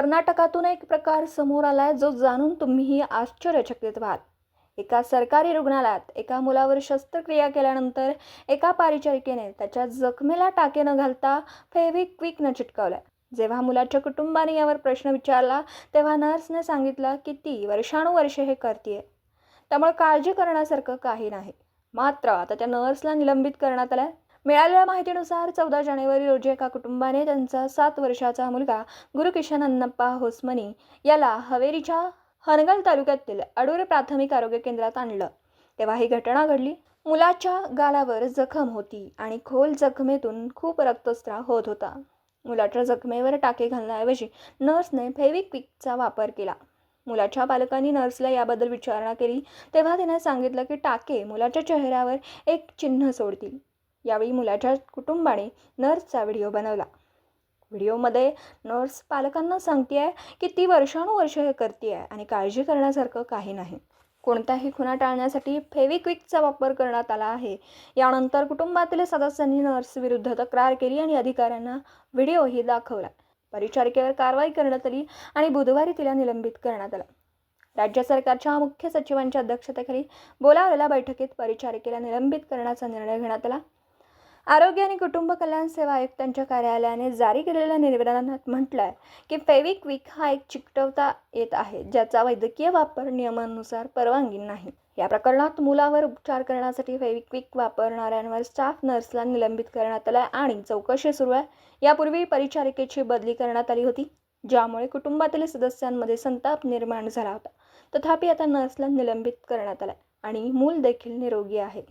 कर्नाटकातून एक प्रकार समोर आलाय जो जाणून तुम्हीही आश्चर्यचकित व्हाल. एका सरकारी रुग्णालयात एका मुलावर शस्त्रक्रिया केल्यानंतर एका परिचारिकेने त्याच्या जखमेला टाके न घालता फेविक्विकनं चिटकवलंय जेव्हा मुलाच्या कुटुंबाने यावर प्रश्न विचारला तेव्हा नर्सने सांगितलं की ती वर्षानुवर्षे हे करते त्यामुळे काळजी करण्यासारखं काही नाही. मात्र आता त्या नर्सला निलंबित करण्यात आलंय. मिळालेल्या माहितीनुसार चौदा जानेवारी रोजी एका कुटुंबाने त्यांचा सात वर्षाचा मुलगा गुरुकिशन अन्नप्पा होसमनी याला हवेरीच्या हनगल तालुक्यातील अडूर प्राथमिक आरोग्य केंद्रात आणलं. तेव्हा ही घटना घडली. मुलाच्या गालावर जखम होती आणि खोल जखमेतून खूप रक्तस्त्राव होत होता. मुलाच्या जखमेवर टाके घालण्याऐवजी नर्सने फेविक्विकचा वापर केला. मुलाच्या पालकांनी नर्सला याबद्दल विचारणा केली. तेव्हा तिने सांगितलं की टाके मुलाच्या चेहऱ्यावर एक चिन्ह सोडतील. यावेळी मुलाच्या कुटुंबाने नर्सचा व्हिडिओ बनवला. व्हिडिओमध्ये नर्स पालकांना सांगते आहे की ती वर्षानुवर्ष हे करते आहे आणि काळजी करण्यासारखं काही नाही. कोणताही खुणा टाळण्यासाठी फेविक्विकचा वापर करण्यात आला आहे. यानंतर कुटुंबातील सदस्यांनी नर्स विरुद्ध तक्रार केली आणि अधिकाऱ्यांना व्हिडिओही दाखवला. परिचारिकेवर कारवाई करण्यात आली आणि बुधवारी तिला निलंबित करण्यात आलं. राज्य सरकारच्या मुख्य सचिवांच्या अध्यक्षतेखाली बोलावलेल्या बैठकीत परिचारिकेला निलंबित करण्याचा निर्णय घेण्यात आला. आरोग्य आणि कुटुंब कल्याण सेवा आयुक्तांच्या कार्यालयाने जारी केलेल्या निवेदनात म्हटलं आहे की फेविक्विक हा एक चिकटवता येत आहे ज्याचा वैद्यकीय वापर नियमानुसार परवानगी नाही. या प्रकरणात मुलावर उपचार करण्यासाठी फेविक्विक वापरणाऱ्यांवर स्टाफ नर्सला निलंबित करण्यात आलं आहे आणि चौकशी सुरू आहे. यापूर्वी परिचारिकेची बदली करण्यात आली होती ज्यामुळे कुटुंबातील सदस्यांमध्ये संताप निर्माण झाला होता. तथापि आता नर्सला निलंबित करण्यात आलं आणि मूल देखील निरोगी आहे.